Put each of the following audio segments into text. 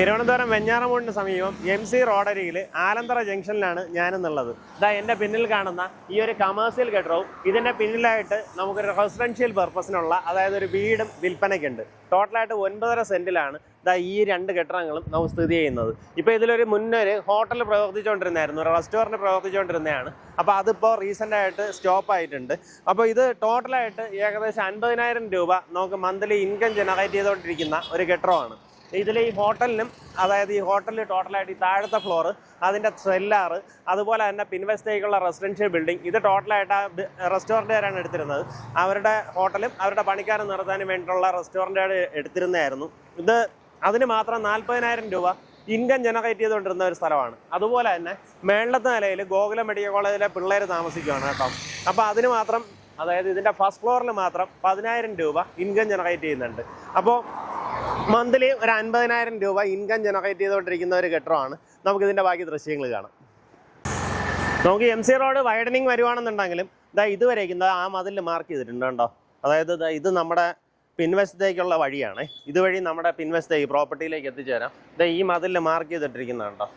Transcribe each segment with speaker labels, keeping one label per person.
Speaker 1: തിരുവനന്തപുരം വെഞ്ഞാറമൂടിന് സമീപം M C റോഡരിയിൽ ആലന്തറ ജംഗ്ഷനിലാണ് ഞാനെന്നുള്ളത്. ഇതാ എന്റെ പിന്നിൽ കാണുന്ന ഈ ഒരു കമേഴ്സ്യൽ കെട്ടിടവും ഇതിന്റെ പിന്നിലായിട്ട് നമുക്കൊരു റെസിഡൻഷ്യൽ പർപ്പസിനുള്ള അതായത് ഒരു വീടും വിൽപ്പനയ്ക്കുണ്ട്. ടോട്ടലായിട്ട് ഒൻപതര സെന്റിലാണ് ഇതാ ഈ രണ്ട് കെട്ടിടങ്ങളും നമുക്ക് സ്ഥിതി ചെയ്യുന്നത്. ഇപ്പോൾ ഇതിലൊരു മുന്നൊരു ഹോട്ടൽ പ്രവർത്തിച്ചുകൊണ്ടിരുന്നായിരുന്നു ഒരു റെസ്റ്റോറന്റ് പ്രവർത്തിച്ചുകൊണ്ടിരുന്നതാണ്. അപ്പോൾ അതിപ്പോൾ റീസെന്റ് ആയിട്ട് സ്റ്റോപ്പ് ആയിട്ടുണ്ട്. അപ്പോൾ ഇത് ടോട്ടലായിട്ട് ഏകദേശം അൻപതിനായിരം രൂപ നമുക്ക് മന്ത്ലി ഇൻകം ജനറേറ്റ് ചെയ്തുകൊണ്ടിരിക്കുന്ന ഒരു കെട്ടിടമാണ്. ഇതിൽ ഈ ഹോട്ടലിനും അതായത് ഈ ഹോട്ടലിൽ ടോട്ടലായിട്ട് ഈ താഴത്തെ ഫ്ലോറ് അതിന്റെ സെല്ലാറ് അതുപോലെ തന്നെ പിൻവശത്തേക്കുള്ള റെസിഡൻഷ്യൽ ബിൽഡിംഗ് ഇത് ടോട്ടലായിട്ട് ആ റെസ്റ്റോറന്റുകാരാണ് എടുത്തിരുന്നത്. അവരുടെ ഹോട്ടലും അവരുടെ പണിക്കാരും നിർത്താനും വേണ്ടിയിട്ടുള്ള റെസ്റ്റോറന്റുകാർ എടുത്തിരുന്നതായിരുന്നു. ഇത് അതിന് മാത്രം നാൽപ്പതിനായിരം രൂപ ഇൻകം ജനറേറ്റ് ചെയ്തുകൊണ്ടിരുന്ന ഒരു സ്ഥലമാണ്. അതുപോലെ തന്നെ മേളത്തെ നിലയിൽ ഗോകുലം മെഡിക്കൽ കോളേജിലെ പിള്ളേർ താമസിക്കുകയാണ് കേട്ടോ. അപ്പോൾ അതിന് മാത്രം അതായത് ഇതിന്റെ ഫസ്റ്റ് ഫ്ലോറിൽ മാത്രം പതിനായിരം രൂപ ഇൻകം ജനറേറ്റ് ചെയ്യുന്നുണ്ട്. അപ്പോൾ മന്ത്ലി ഒരു അൻപതിനായിരം രൂപ ഇൻകം ജനറേറ്റ് ചെയ്തുകൊണ്ടിരിക്കുന്ന ഒരു കെട്ടിടമാണ്. നമുക്ക് ഇതിന്റെ ബാക്കി ദൃശ്യങ്ങൾ കാണാം. നമുക്ക് എം സി റോഡ് വൈഡനിങ് വരുവാണെന്നുണ്ടെങ്കിലും ഇതാ ഇതുവരേക്കും ഇതാ ആ മതിൽ മാർക്ക് ചെയ്തിട്ടുണ്ട് കേട്ടോ അതായത് ഇത് നമ്മുടെ പിൻവശത്തേക്കുള്ള വഴിയാണ്. ഇതുവഴി നമ്മുടെ പിൻവശത്തേക്ക് പ്രോപ്പർട്ടിയിലേക്ക് എത്തിച്ചേരാം. ഇതാ ഈ മതിൽ മാർക്ക് ചെയ്തിട്ടിരിക്കുന്നതാണ് കേട്ടോ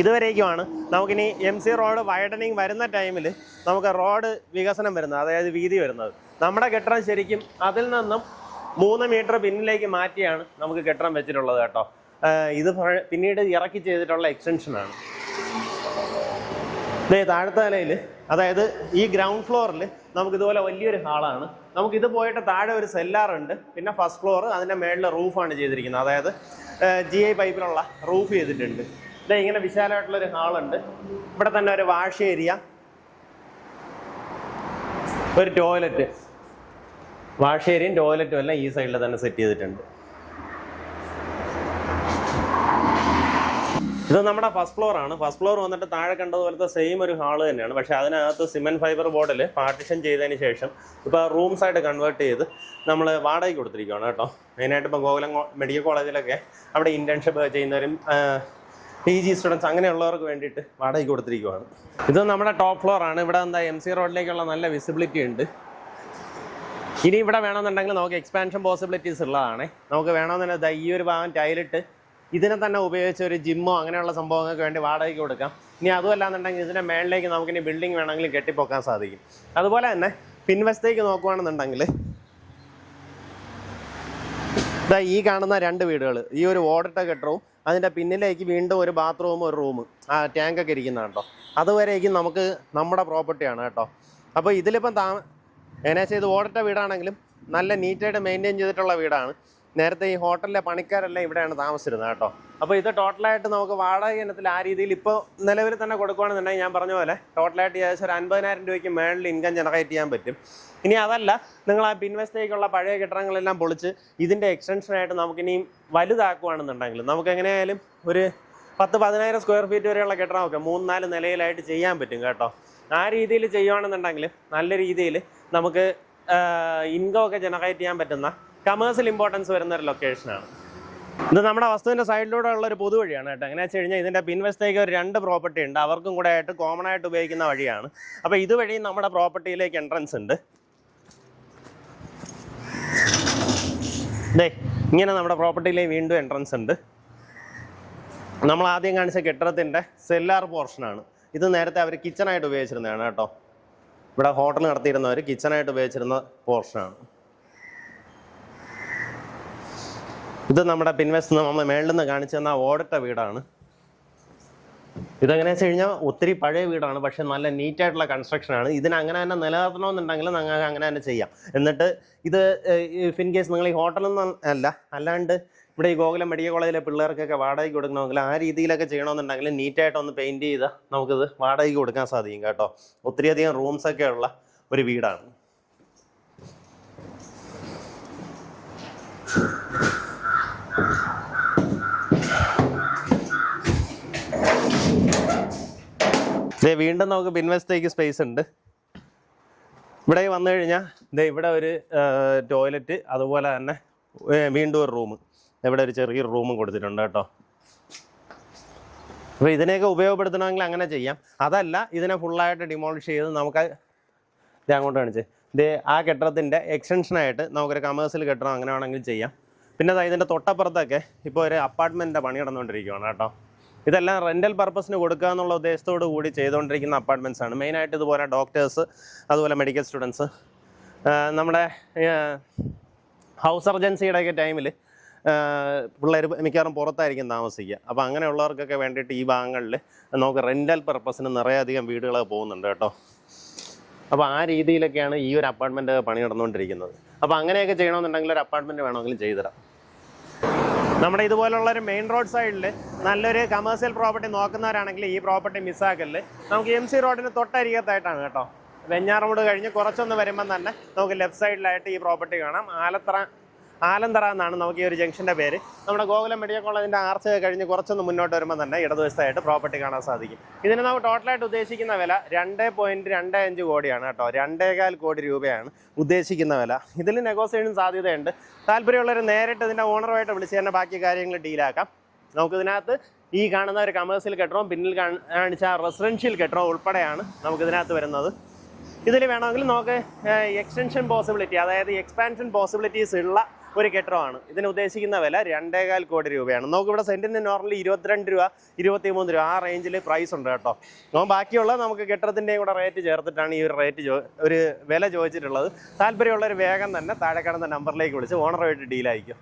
Speaker 1: ഇതുവരേക്കുമാണ്. നമുക്കിനി എം സി റോഡ് വൈഡനിങ് വരുന്ന ടൈമിൽ നമുക്ക് റോഡ് വികസനം വരുന്നത് അതായത് വീതി വരുന്നത്. നമ്മുടെ കെട്ടിടം ശരിക്കും അതിൽ നിന്നും മൂന്ന് മീറ്റർ പിന്നിലേക്ക് മാറ്റിയാണ് നമുക്ക് കെട്ടിടം വെച്ചിട്ടുള്ളത് കേട്ടോ. ഇത് പിന്നീട് ഇറക്കി ചെയ്തിട്ടുള്ള എക്സ്റ്റൻഷനാണ് ഇതേ താഴത്തെ അതായത് ഈ ഗ്രൗണ്ട് ഫ്ലോറിൽ നമുക്ക് ഇതുപോലെ വലിയൊരു ഹാളാണ് നമുക്ക് പോയിട്ട് താഴെ ഒരു സെല്ലാറുണ്ട് പിന്നെ ഫസ്റ്റ് ഫ്ലോർ അതിന്റെ മേളിൽ റൂഫാണ് ചെയ്തിരിക്കുന്നത്. അതായത് ജി ഐ പൈപ്പിലുള്ള റൂഫ് ചെയ്തിട്ടുണ്ട്. ഇതേ ഇങ്ങനെ വിശാലമായിട്ടുള്ള ഒരു ഹാളുണ്ട്. ഇവിടെ തന്നെ ഒരു വാഷ് ഏരിയ. ഒരു ടോയ്ലറ്റ്. വാഷ് ഏരിയയും ടോയ്ലറ്റും എല്ലാം ഈ സൈഡിൽ തന്നെ സെറ്റ് ചെയ്തിട്ടുണ്ട്. ഇത് നമ്മുടെ ഫസ്റ്റ് ഫ്ലോർ ആണ്. ഫസ്റ്റ് ഫ്ലോർ വന്നിട്ട് താഴെ കണ്ടതുപോലത്തെ സെയിം ഒരു ഹാൾ തന്നെയാണ്. പക്ഷേ അതിനകത്ത് സിമെന്റ് ഫൈബർ ബോർഡിൽ പാർട്ടിഷൻ ചെയ്തതിന് ശേഷം ഇപ്പോൾ റൂംസ് ആയിട്ട് കൺവേർട്ട് ചെയ്ത് നമ്മൾ വാടകയ്ക്ക് കൊടുത്തിരിക്കുകയാണ് കേട്ടോ. മെയിനായിട്ട് ഇപ്പോൾ ഗോകുലം മെഡിക്കൽ കോളേജിലൊക്കെ അവിടെ ഇന്റേൺഷിപ്പ് ചെയ്യുന്നവരും പി ജി സ്റ്റുഡൻസ് അങ്ങനെയുള്ളവർക്ക് വേണ്ടിയിട്ട് വാടകയ്ക്ക് കൊടുത്തിരിക്കുവാണ്. ഇത് നമ്മുടെ ടോപ്പ് ഫ്ലോർ ആണ്. ഇവിടെ എന്താ എം സി റോഡിലേക്കുള്ള നല്ല വിസിബിലിറ്റി ഉണ്ട്. ഇനി ഇവിടെ വേണമെന്നുണ്ടെങ്കിൽ നമുക്ക് എക്സ്പാൻഷൻ പോസിബിലിറ്റീസ് ഉള്ളതാണ്. നമുക്ക് വേണമെന്നുണ്ടെങ്കിൽ ഈ ഒരു ഭാഗം ടൈലിട്ട് ഇതിനെ തന്നെ ഉപയോഗിച്ച് ഒരു ജിമ്മോ അങ്ങനെയുള്ള സംഭവങ്ങൾക്ക് വേണ്ടി വാടകയ്ക്ക് കൊടുക്കാം. ഇനി അതുമല്ലാന്നുണ്ടെങ്കിൽ ഇതിന്റെ മേളിലേക്ക് നമുക്കിനി ബിൽഡിംഗ് വേണമെങ്കിൽ കെട്ടിപ്പൊക്കാൻ സാധിക്കും. അതുപോലെ തന്നെ പിൻവശത്തേക്ക് നോക്കുകയാണെന്നുണ്ടെങ്കിൽ ഇതാ ഈ കാണുന്ന രണ്ട് വീടുകൾ ഈ ഒരു ഓടിട്ട കെട്ടിടവും അതിന്റെ പിന്നിലേക്ക് വീണ്ടും ഒരു ബാത്റൂമും ഒരു റൂം ആ ടാങ്കൊക്കെ ഇരിക്കുന്ന കേട്ടോ അതുവരേക്കും നമുക്ക് നമ്മുടെ പ്രോപ്പർട്ടിയാണ് കേട്ടോ. അപ്പോൾ ഇതിലിപ്പം താ എങ്ങനെ വെച്ചാൽ ഇത് ഓടിട്ട വീടാണെങ്കിലും നല്ല നീറ്റായിട്ട് മെയിന്റെയിൻ ചെയ്തിട്ടുള്ള വീടാണ്. നേരത്തെ ഈ ഹോട്ടലിലെ പണിക്കാരെല്ലാം ഇവിടെയാണ് താമസിച്ചിരുന്നത് കേട്ടോ. അപ്പോൾ ഇത് ടോട്ടലായിട്ട് നമുക്ക് വാടക ഇനത്തിൽ ആ രീതിയിൽ ഇപ്പോൾ നിലവിൽ തന്നെ കൊടുക്കുകയാണെന്നുണ്ടെങ്കിൽ ഞാൻ പറഞ്ഞ പോലെ ടോട്ടലായിട്ട് ഏകദേശം ഒരു അൻപതിനായിരം രൂപയ്ക്ക് മേളിൽ ഇൻകം ജനറേറ്റ് ചെയ്യാൻ പറ്റും. ഇനി അതല്ല നിങ്ങൾ ആ പിൻവശത്തേക്കുള്ള പഴയ കെട്ടിടങ്ങളെല്ലാം പൊളിച്ച് ഇതിന്റെ എക്സ്റ്റൻഷനായിട്ട് നമുക്കിനിയും വലുതാക്കുകയാണെന്നുണ്ടെങ്കിൽ നമുക്ക് എങ്ങനെയായാലും ഒരു പത്ത് പതിനായിരം സ്ക്വയർ ഫീറ്റ് വരെയുള്ള കെട്ടിടമൊക്കെ മൂന്ന് നാല് നിലയിലായിട്ട് ചെയ്യാൻ പറ്റും കേട്ടോ. ആ രീതിയിൽ ചെയ്യുകയാണെന്നുണ്ടെങ്കിൽ നല്ല രീതിയിൽ നമുക്ക് ഇൻകം ഒക്കെ ജനറേറ്റ് ചെയ്യാൻ പറ്റുന്ന കമേഴ്സ്യൽ ഇമ്പോർട്ടൻസ് വരുന്ന ഒരു ലൊക്കേഷനാണ് ഇത് നമ്മുടെ വസ്തുവിന്റെ സൈഡിലൂടെ ഉള്ള ഒരു പൊതുവഴിയാണ് കേട്ടോ. എങ്ങനെ വെച്ച് കഴിഞ്ഞാൽ ഇതിന്റെ പിൻവശത്തേക്ക് ഒരു രണ്ട് പ്രോപ്പർട്ടി ഉണ്ട്. അവർക്കും കൂടെ ആയിട്ട് കോമൺ ആയിട്ട് ഉപയോഗിക്കുന്ന വഴിയാണ്. അപ്പോൾ ഇതുവഴി നമ്മുടെ പ്രോപ്പർട്ടിയിലേക്ക് എൻട്രൻസ് ഉണ്ട്. ദേ ഇങ്ങനെ നമ്മുടെ പ്രോപ്പർട്ടിയിലേക്ക് വീണ്ടും എൻട്രൻസ് ഉണ്ട്. നമ്മൾ ആദ്യം കാണിച്ച കെട്ടിടത്തിന്റെ സെല്ലാർ പോർഷനാണ് ഇത് നേരത്തെ അവർ കിച്ചണായിട്ട് ഉപയോഗിച്ചിരുന്നതാണ് കേട്ടോ. ഇവിടെ ഹോട്ടൽ നടത്തിയിരുന്നവർ കിച്ചണായിട്ട് ഉപയോഗിച്ചിരുന്ന പോർഷനാണ് ഇത് നമ്മുടെ പിൻവശത്ത് നമ്മൾ മേളിൽ നിന്ന് കാണിച്ചു തന്ന ഓടിട്ട വീടാണ്. ഇതെങ്ങനെയാ വെച്ച് കഴിഞ്ഞാൽ ഒത്തിരി പഴയ വീടാണ് പക്ഷെ നല്ല നീറ്റ് ആയിട്ടുള്ള കൺസ്ട്രക്ഷനാണ് ഇതിന് അങ്ങനെ തന്നെ നിലനിർത്തണമെന്നുണ്ടെങ്കിൽ നിങ്ങൾക്ക് അങ്ങനെ തന്നെ ചെയ്യാം. എന്നിട്ട് ഇത് ഇൻ കേസ് നിങ്ങൾ ഈ ഹോട്ടലിൽ നിന്ന് അല്ല അല്ലാണ്ട് ഇവിടെ ഈ ഗോകുലം മെഡിക്കൽ കോളേജിലെ പിള്ളേർക്കൊക്കെ വാടകയ്ക്ക് കൊടുക്കണമെങ്കിൽ ആ രീതിയിലൊക്കെ ചെയ്യണമെന്നുണ്ടെങ്കിൽ നീറ്റായിട്ട് ഒന്ന് പെയിന്റ് ചെയ്താൽ നമുക്കിത് വാടകയ്ക്ക് കൊടുക്കാൻ സാധിക്കും കേട്ടോ. ഒത്തിരിയധികം റൂംസ് ഒക്കെ ഉള്ള ഒരു വീടാണ്. ദേ വീണ്ടും നമുക്ക് പിൻവശത്തേക്ക് സ്പേസ് ഉണ്ട്. ഇവിടെ വന്നു കഴിഞ്ഞാൽ ഇതേ ഇവിടെ ഒരു ടോയ്ലറ്റ് അതുപോലെ തന്നെ വീണ്ടും ഒരു റൂം ഇവിടെ ഒരു ചെറിയൊരു റൂമും കൊടുത്തിട്ടുണ്ട് കേട്ടോ. അപ്പോൾ ഇതിനെയൊക്കെ ഉപയോഗപ്പെടുത്തണമെങ്കിൽ അങ്ങനെ ചെയ്യാം. അതല്ല ഇതിനെ ഫുള്ളായിട്ട് ഡിമോളിഷ് ചെയ്ത് നമുക്ക് ഇത് അങ്ങോട്ട് കാണിച്ച്. ഇത് ആ കെട്ടിടത്തിന്റെ എക്സ്റ്റൻഷനായിട്ട് നമുക്കൊരു കമേഴ്സ്യൽ കെട്ടിടം അങ്ങനെ വേണമെങ്കിൽ ചെയ്യാം. പിന്നെ അതായത് ഇതിന്റെ തൊട്ടപ്പുറത്തൊക്കെ ഇപ്പോൾ ഒരു അപ്പാർട്ട്മെന്റിന്റെ പണി നടന്നുകൊണ്ടിരിക്കുകയാണ് കേട്ടോ. ഇതെല്ലാം റെന്റൽ പർപ്പസിന് കൊടുക്കുക എന്നുള്ള ഉദ്ദേശത്തോടു കൂടി ചെയ്തുകൊണ്ടിരിക്കുന്ന അപ്പാർട്ട്മെന്റ്സ് ആണ്. മെയിനായിട്ട് ഇതുപോലെ ഡോക്ടേഴ്സ് അതുപോലെ മെഡിക്കൽ സ്റ്റുഡൻസ് നമ്മുടെ ഹൗസ് സർജൻസിയുടെ ഒക്കെ ടൈമിൽ പിള്ളേർ മിക്കവാറും പുറത്തായിരിക്കും താമസിക്കുക. അപ്പോൾ അങ്ങനെയുള്ളവർക്കൊക്കെ വേണ്ടിയിട്ട് ഈ ഭാഗങ്ങളിൽ നമുക്ക് റെന്റൽ പർപ്പസിന് നിറയെയധികം വീടുകൾ പോകുന്നുണ്ട് കേട്ടോ. അപ്പോൾ ആ രീതിയിലൊക്കെയാണ് ഈ ഒരു അപ്പാർട്ട്മെന്റ് പണി നടന്നുകൊണ്ടിരിക്കുന്നത്. അപ്പോൾ അങ്ങനെയൊക്കെ ചെയ്യണമെന്നുണ്ടെങ്കിൽ ഒരു അപ്പാർട്ട്മെന്റ് വേണമെങ്കിലും ചെയ്തുതരാം നമ്മുടെ ഇതുപോലുള്ള ഒരു മെയിൻ റോഡ് സൈഡിൽ നല്ലൊരു കമേഴ്സ്യൽ പ്രോപ്പർട്ടി നോക്കുന്നവരാണെങ്കിൽ ഈ പ്രോപ്പർട്ടി മിസ്സാക്കൽ നമുക്ക് എം സി റോഡിന് തൊട്ടരികത്തായിട്ടാണ് കേട്ടോ. വെഞ്ഞാറമൂട് കഴിഞ്ഞ് കുറച്ചൊന്ന് വരുമ്പം തന്നെ നമുക്ക് ലെഫ്റ്റ് സൈഡിലായിട്ട് ഈ പ്രോപ്പർട്ടി കാണാം. ആലത്തറ ആലന്തറ എന്നാണ് നമുക്ക് ഈ ഒരു ജംഗ്ഷന്റെ പേര്. നമ്മുടെ ഗോകുലം മെഡിക്കൽ കോളേജിന്റെ ആർച്ച് കഴിഞ്ഞ് കുറച്ചൊന്ന് മുന്നോട്ട് വരുമ്പോൾ തന്നെ ഇടതുവശത്തായിട്ട് പ്രോപ്പർട്ടി കാണാൻ സാധിക്കും. ഇതിന് നമുക്ക് ടോട്ടലായിട്ട് ഉദ്ദേശിക്കുന്ന വില രണ്ട് പോയിന്റ് രണ്ട് അഞ്ച് കോടിയാണ് കേട്ടോ. രണ്ടേകാൽ കോടി രൂപയാണ് ഉദ്ദേശിക്കുന്ന വില. ഇതിൽ നെഗോസിയേഷൻ സാധ്യതയുണ്ട്. താല്പര്യമുള്ളവർ നേരിട്ട് ഇതിന്റെ ഓണറുമായിട്ട് വിളിച്ച് തന്നെ ബാക്കി കാര്യങ്ങൾ ഡീലാക്കാം നമുക്കിതിനകത്ത് ഈ കാണുന്ന ഒരു കമേഴ്സ്യൽ കെട്ടിടവും പിന്നിൽ കാണിച്ച റെസിഡൻഷ്യൽ കെട്ടിടവും ഉൾപ്പെടെയാണ് നമുക്കിതിനകത്ത് വരുന്നത്. ഇതിൽ വേണമെങ്കിൽ നമുക്ക് എക്സ്റ്റൻഷൻ പോസിബിലിറ്റി അതായത് എക്സ്പാൻഷൻ പോസിബിലിറ്റീസ് ഉള്ള ഒരു കെട്ടിടമാണ് ഇതിന് ഉദ്ദേശിക്കുന്ന വില രണ്ടേകാൽ കോടി രൂപയാണ്. നമുക്ക് ഇവിടെ സെന്റിന് നോർമലി ഇരുപത്തിരണ്ട് രൂപ ഇരുപത്തി മൂന്ന് രൂപ ആ റേഞ്ചിൽ പ്രൈസ് ഉണ്ട് കേട്ടോ. അപ്പം ബാക്കിയുള്ള നമുക്ക് കെട്ടിടത്തിന്റെയും കൂടെ റേറ്റ് ചേർത്തിട്ടാണ് ഈ ഒരു റേറ്റ് ഒരു വില ചോദിച്ചിട്ടുള്ളത്. താല്പര്യമുള്ളവർ വേഗം തന്നെ താഴെ കിടന്ന നമ്പറിലേക്ക് വിളിച്ച് ഓണറുമായിട്ട് ഡീലായിരിക്കും